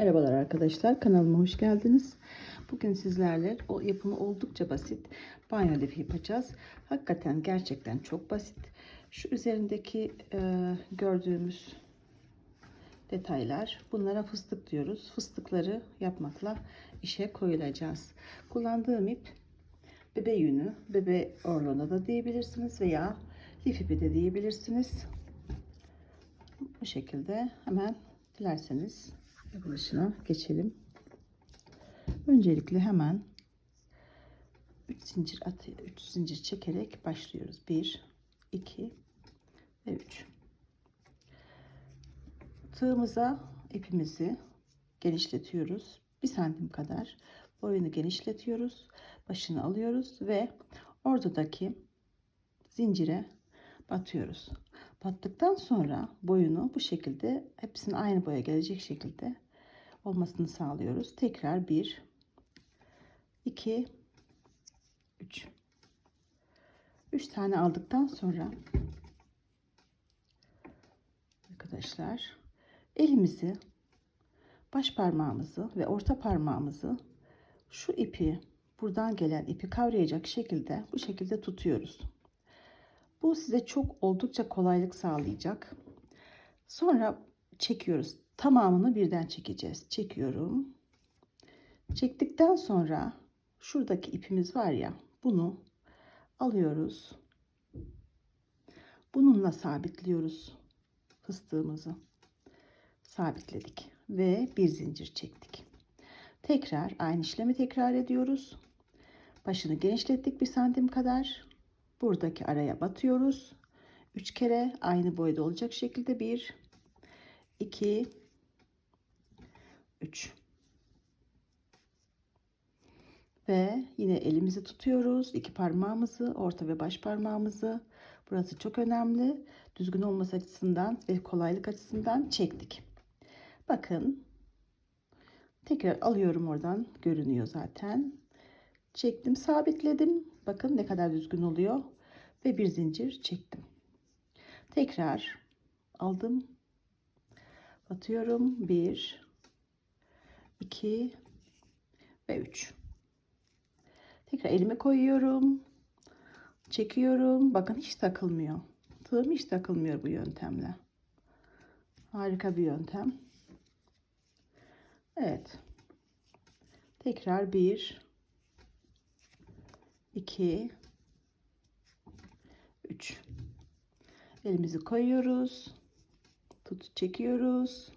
Merhabalar arkadaşlar kanalıma hoş geldiniz. Bugün sizlerle o yapımı oldukça basit banyo lifi yapacağız. Hakikaten gerçekten çok basit. Şu üzerindeki e, gördüğümüz detaylar bunlara fıstık diyoruz. Fıstıkları yapmakla işe koyulacağız. Kullandığım ip bebe yünü, bebe orlona da diyebilirsiniz veya lif ipi de diyebilirsiniz. Bu şekilde hemen dilerseniz yapılışına geçelim. Öncelikle hemen 3 zincir at 3 zincir çekerek başlıyoruz. 1 2 ve 3. Tığımıza ipimizi genişletiyoruz. 1 santim kadar boyunu genişletiyoruz. Başını alıyoruz ve ortadaki zincire batıyoruz. Battıktan sonra boyunu bu şekilde hepsinin aynı boya gelecek şekilde olmasını sağlıyoruz. Tekrar 1 2 3 3 tane aldıktan sonra arkadaşlar elimizi baş parmağımızı ve orta parmağımızı şu ipi buradan gelen ipi kavrayacak şekilde bu şekilde tutuyoruz. Bu size çok oldukça kolaylık sağlayacak. Sonra çekiyoruz. Tamamını birden çekeceğiz. Çekiyorum. Çektikten sonra şuradaki ipimiz var ya bunu alıyoruz. Bununla sabitliyoruz fıstığımızı. Sabitledik ve bir zincir çektik. Tekrar aynı işlemi tekrar ediyoruz. Başını genişlettik bir santim kadar buradaki araya batıyoruz. 3 kere aynı boyda olacak şekilde 1 2 3 ve yine elimizi tutuyoruz. iki parmağımızı, orta ve baş parmağımızı. Burası çok önemli. Düzgün olması açısından ve kolaylık açısından çektik. Bakın. Tekrar alıyorum oradan. Görünüyor zaten. Çektim, sabitledim. Bakın ne kadar düzgün oluyor. Ve bir zincir çektim. Tekrar aldım. Batıyorum. 1 2 ve 3. Tekrar elime koyuyorum. Çekiyorum. Bakın hiç takılmıyor. Tığım hiç takılmıyor bu yöntemle. Harika bir yöntem. Evet. Tekrar 1 2 3 elimizi koyuyoruz tut çekiyoruz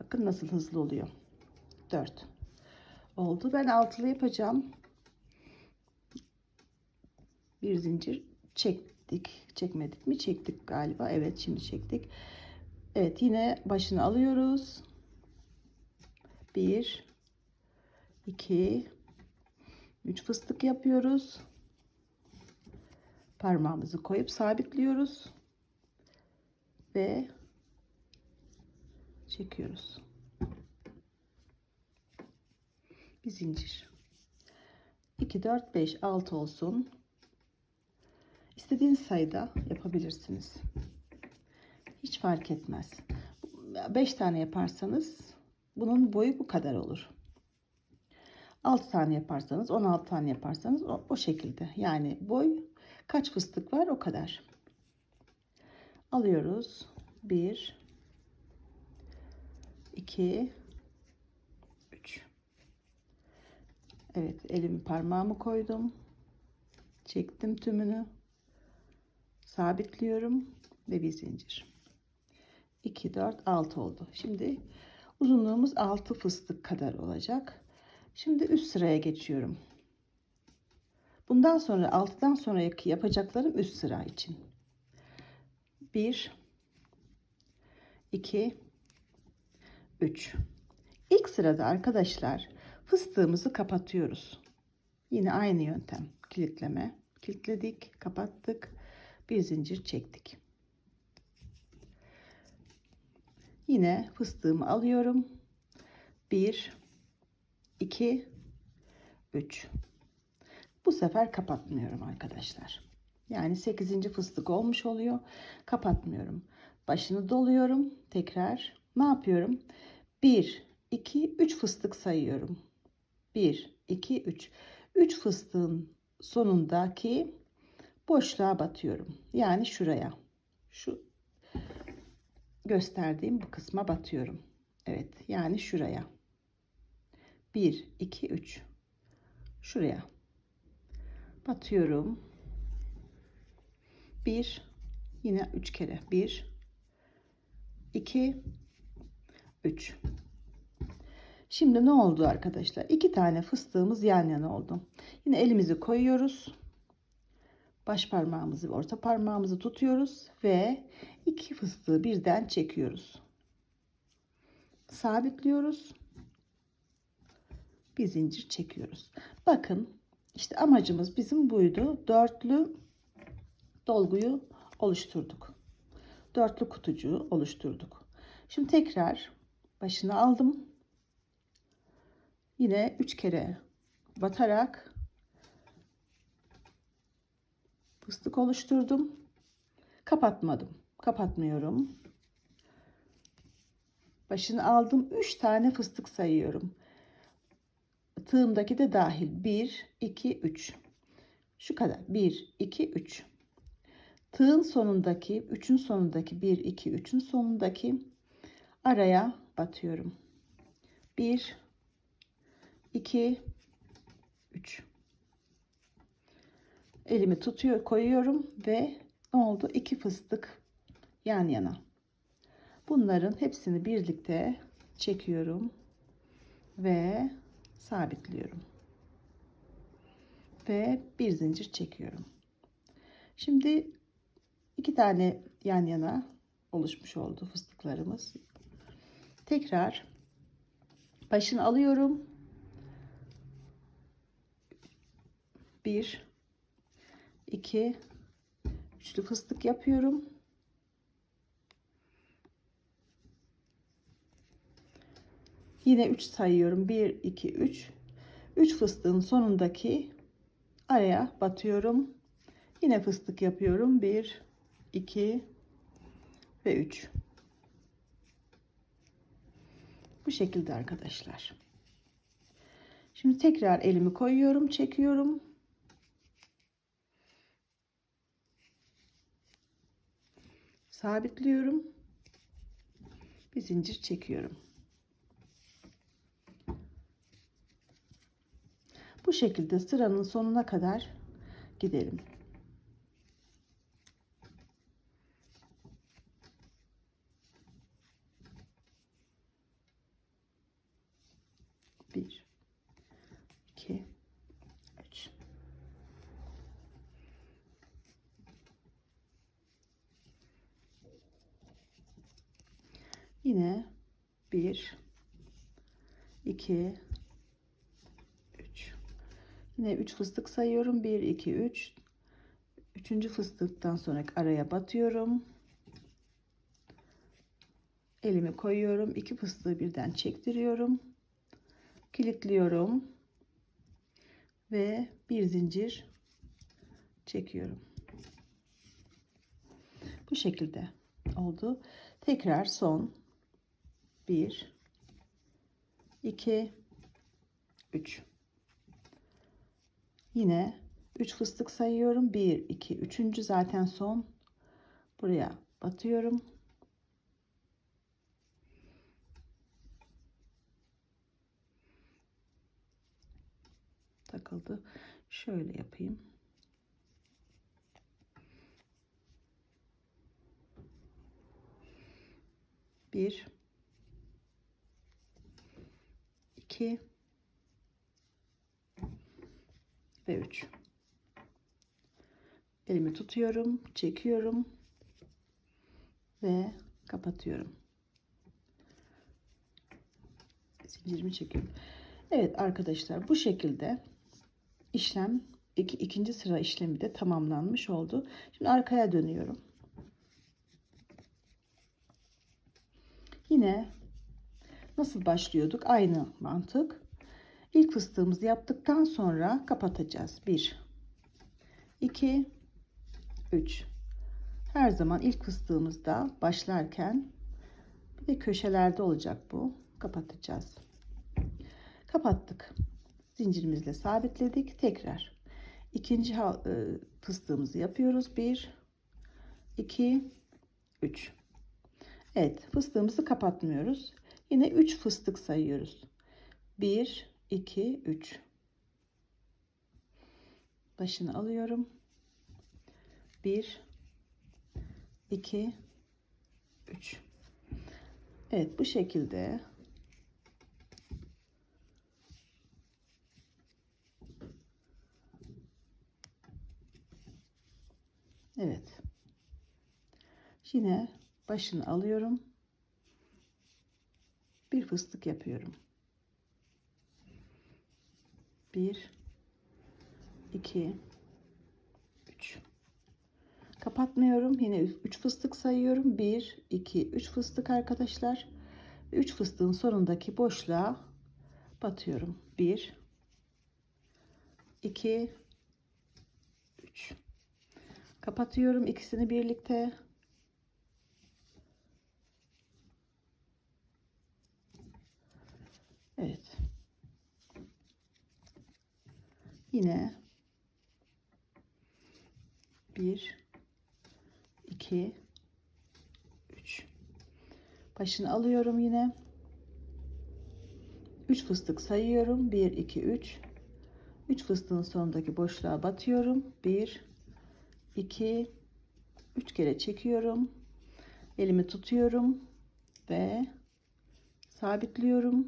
bakın nasıl hızlı oluyor. 4 oldu. Ben altılı yapacağım. Bir zincir çektik. Çekmedik mi? Çektik galiba. Evet şimdi çektik. Evet yine başını alıyoruz. 1 2 3 fıstık yapıyoruz. Parmağımızı koyup sabitliyoruz. Ve çekiyoruz. Bir zincir. 2 4 5 6 olsun. İstediğiniz sayıda yapabilirsiniz. Hiç fark etmez. 5 tane yaparsanız bunun boyu bu kadar olur. 6 tane yaparsanız 16 tane yaparsanız o, o şekilde. Yani boy Kaç fıstık var o kadar. Alıyoruz. 1 2 3 Evet elimi parmağımı koydum. Çektim tümünü. Sabitliyorum ve bir zincir. 2 4 6 oldu. Şimdi uzunluğumuz 6 fıstık kadar olacak. Şimdi üst sıraya geçiyorum. Bundan sonra 6'dan sonraki yapacaklarım üst sıra için. 1 2 3 İlk sırada arkadaşlar fıstığımızı kapatıyoruz. Yine aynı yöntem. Kilitleme. Kilitledik, kapattık. Bir zincir çektik. Yine fıstığımı alıyorum. 1 2 3 bu sefer kapatmıyorum arkadaşlar. Yani 8. fıstık olmuş oluyor. Kapatmıyorum. Başını doluyorum. Tekrar ne yapıyorum? 1, 2, 3 fıstık sayıyorum. 1, 2, 3. 3 fıstığın sonundaki boşluğa batıyorum. Yani şuraya. Şu gösterdiğim bu kısma batıyorum. Evet yani şuraya. 1, 2, 3. Şuraya. Batıyorum. 1, yine 3 kere. 1, 2, 3. Şimdi ne oldu arkadaşlar? İki tane fıstığımız yan yana oldu. Yine elimizi koyuyoruz. Baş parmağımızı ve orta parmağımızı tutuyoruz ve iki fıstığı birden çekiyoruz. Sabitliyoruz. Bir zincir çekiyoruz. Bakın işte amacımız bizim buydu. Dörtlü dolguyu oluşturduk. Dörtlü kutucuğu oluşturduk. Şimdi tekrar başını aldım. Yine üç kere batarak fıstık oluşturdum. Kapatmadım. Kapatmıyorum. Başını aldım. 3 tane fıstık sayıyorum. Tığımdaki de dahil. 1, 2, 3. Şu kadar. 1, 2, 3. Tığın sonundaki, 3'ün sonundaki 1, 2, 3'ün sonundaki araya batıyorum. 1, 2, 3. Elimi tutuyor, koyuyorum ve ne oldu? İki fıstık yan yana. Bunların hepsini birlikte çekiyorum ve sabitliyorum. Ve bir zincir çekiyorum. Şimdi iki tane yan yana oluşmuş oldu fıstıklarımız. Tekrar başını alıyorum. Bir, iki, üçlü fıstık yapıyorum. Yine 3 sayıyorum. 1 2 3. 3 fıstığın sonundaki araya batıyorum. Yine fıstık yapıyorum. 1 2 ve 3. Bu şekilde arkadaşlar. Şimdi tekrar elimi koyuyorum, çekiyorum. sabitliyorum. Bir zincir çekiyorum. Bu şekilde sıranın sonuna kadar gidelim. Bir, iki, üç. Yine 1 2 3 Yine 3 fıstık sayıyorum. 1 2 3 Üçüncü fıstıktan sonra araya batıyorum. Elimi koyuyorum. iki fıstığı birden çektiriyorum. Kilitliyorum. Ve bir zincir çekiyorum. Bu şekilde oldu. Tekrar son 1 2 3 yine 3 fıstık sayıyorum 1 2 3. zaten son buraya batıyorum takıldı şöyle yapayım. Bir 2 ve 3 elimi tutuyorum çekiyorum ve kapatıyorum. Zincirimi çekiyorum. Evet arkadaşlar bu şekilde işlem iki, ikinci sıra işlemi de tamamlanmış oldu şimdi arkaya dönüyorum yine Nasıl başlıyorduk? Aynı mantık. İlk fıstığımızı yaptıktan sonra kapatacağız. 1 2 3 Her zaman ilk fıstığımızda başlarken bir de köşelerde olacak bu. kapatacağız. Kapattık. Zincirimizle sabitledik. Tekrar ikinci e, fıstığımızı yapıyoruz. 1 2 3 Evet fıstığımızı kapatmıyoruz. Yine 3 fıstık sayıyoruz. 1 2 3 Başını alıyorum. 1 2 3 Evet bu şekilde Evet. Yine başını alıyorum. Bir fıstık yapıyorum. 1 2 3 Kapatmıyorum. Yine 3 fıstık sayıyorum. 1 2 3 fıstık arkadaşlar. 3 fıstığın sonundaki boşluğa batıyorum. 1 2 3 Kapatıyorum ikisini birlikte. Evet. Yine 1 2 3 Başını alıyorum yine. 3 fıstık sayıyorum. 1 2 3 3 fıstığın sonundaki boşluğa batıyorum. 1 2 3 kere çekiyorum. Elimi tutuyorum ve sabitliyorum.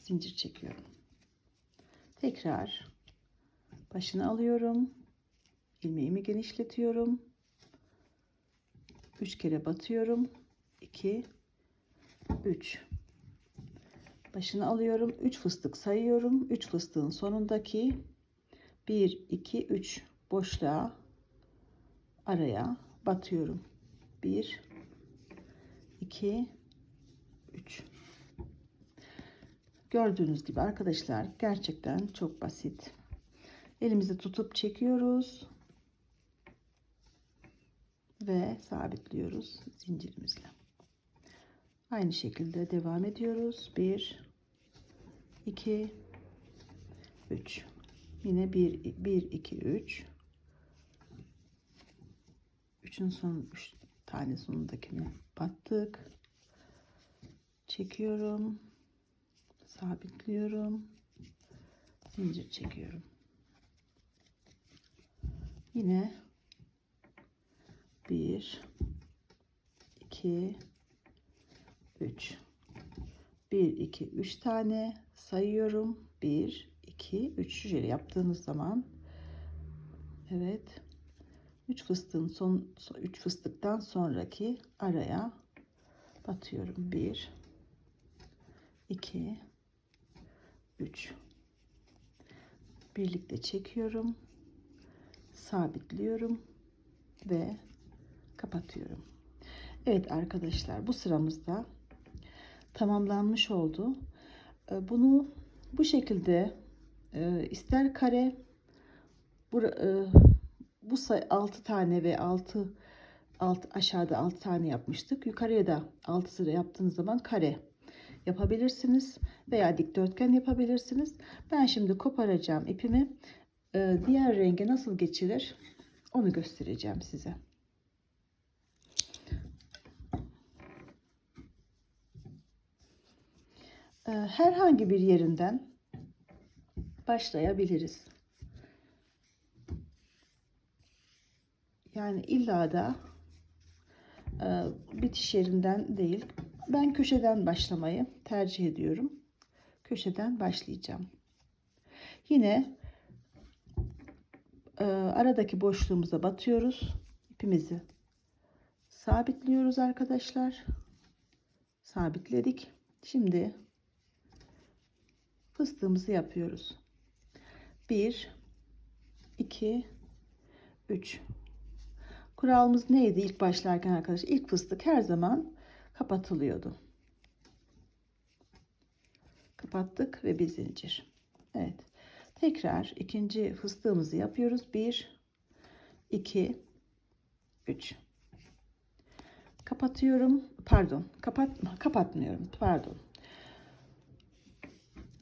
Zincir çekiyorum. Tekrar başını alıyorum. ilmeğimi genişletiyorum. 3 kere batıyorum. 2 3 Başını alıyorum. 3 fıstık sayıyorum. 3 fıstığın sonundaki 1 2 3 boşluğa araya batıyorum. 1 2 3 Gördüğünüz gibi arkadaşlar gerçekten çok basit. Elimizi tutup çekiyoruz ve sabitliyoruz zincirimizle. Aynı şekilde devam ediyoruz. 1 2 3 Yine 1 1 2 3 3'ün son 3 tane sonundakini battık. Çekiyorum. Sabitliyorum. Zincir çekiyorum. Yine 1 2 3 1 2 3 tane sayıyorum. 1 2 3 şöyle yaptığınız zaman evet 3 fıstığın son 3 fıstıktan sonraki araya batıyorum. 1 2 3 birlikte çekiyorum. Sabitliyorum ve kapatıyorum. Evet arkadaşlar bu sıramızda tamamlanmış oldu. Ee, Bunu bu şekilde e, ister kare bu, e, bu sayı 6 tane ve 6 alt aşağıda 6 tane yapmıştık. Yukarıya da 6 sıra yaptığınız zaman kare yapabilirsiniz veya dikdörtgen yapabilirsiniz. Ben şimdi koparacağım ipimi. Ee, diğer renge nasıl geçilir onu göstereceğim size. Ee, herhangi bir yerinden başlayabiliriz. Yani illa da e, bitiş yerinden değil. Ben köşeden başlamayı tercih ediyorum. Köşeden başlayacağım. Yine e, aradaki boşluğumuza batıyoruz. İpimizi sabitliyoruz arkadaşlar. Sabitledik. Şimdi fıstığımızı yapıyoruz. 1 2 3 Kuralımız neydi ilk başlarken arkadaşlar? İlk fıstık her zaman kapatılıyordu. Kapattık ve bir zincir. Evet. Tekrar ikinci fıstığımızı yapıyoruz. 1 2 3 Kapatıyorum. Pardon. Kapat kapatmıyorum. Pardon.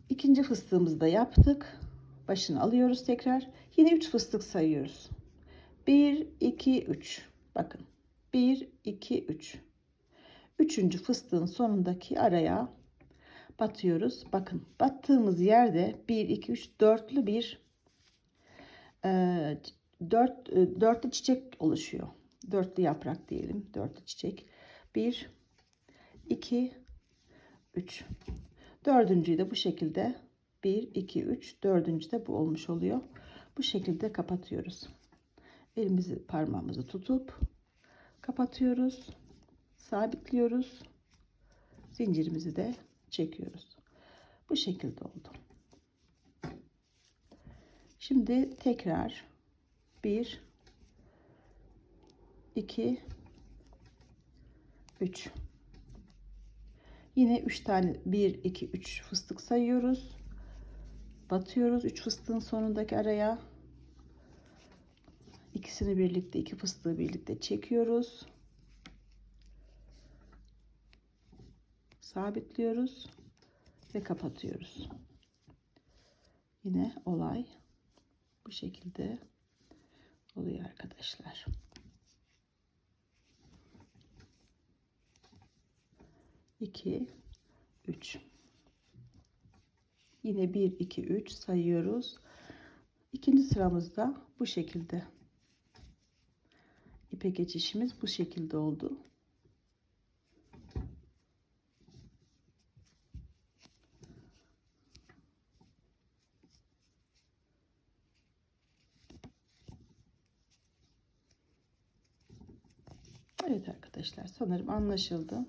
İkinci fıstığımızı da yaptık. Başını alıyoruz tekrar. Yine 3 fıstık sayıyoruz. 1 2 3. Bakın. 1 2 3. Üçüncü fıstığın sonundaki araya batıyoruz. Bakın battığımız yerde 1 2 3 dörtlü bir e, dört, e, dörtlü çiçek oluşuyor. Dörtlü yaprak diyelim. Dörtlü çiçek. 1 2 3 Dördüncüyü de bu şekilde 1 2 3 dördüncü de bu olmuş oluyor. Bu şekilde kapatıyoruz. Elimizi parmağımızı tutup kapatıyoruz. Sabitliyoruz. Zincirimizi de çekiyoruz. Bu şekilde oldu. Şimdi tekrar 1 2 3 Yine 3 tane 1 2 3 fıstık sayıyoruz. Batıyoruz 3 fıstığın sonundaki araya. İkisini birlikte iki fıstığı birlikte çekiyoruz. Sabitliyoruz ve kapatıyoruz. Yine olay bu şekilde oluyor arkadaşlar. İki, üç. Yine bir, iki, üç sayıyoruz. İkinci sıramızda bu şekilde. İpe geçişimiz bu şekilde oldu. Evet arkadaşlar sanırım anlaşıldı.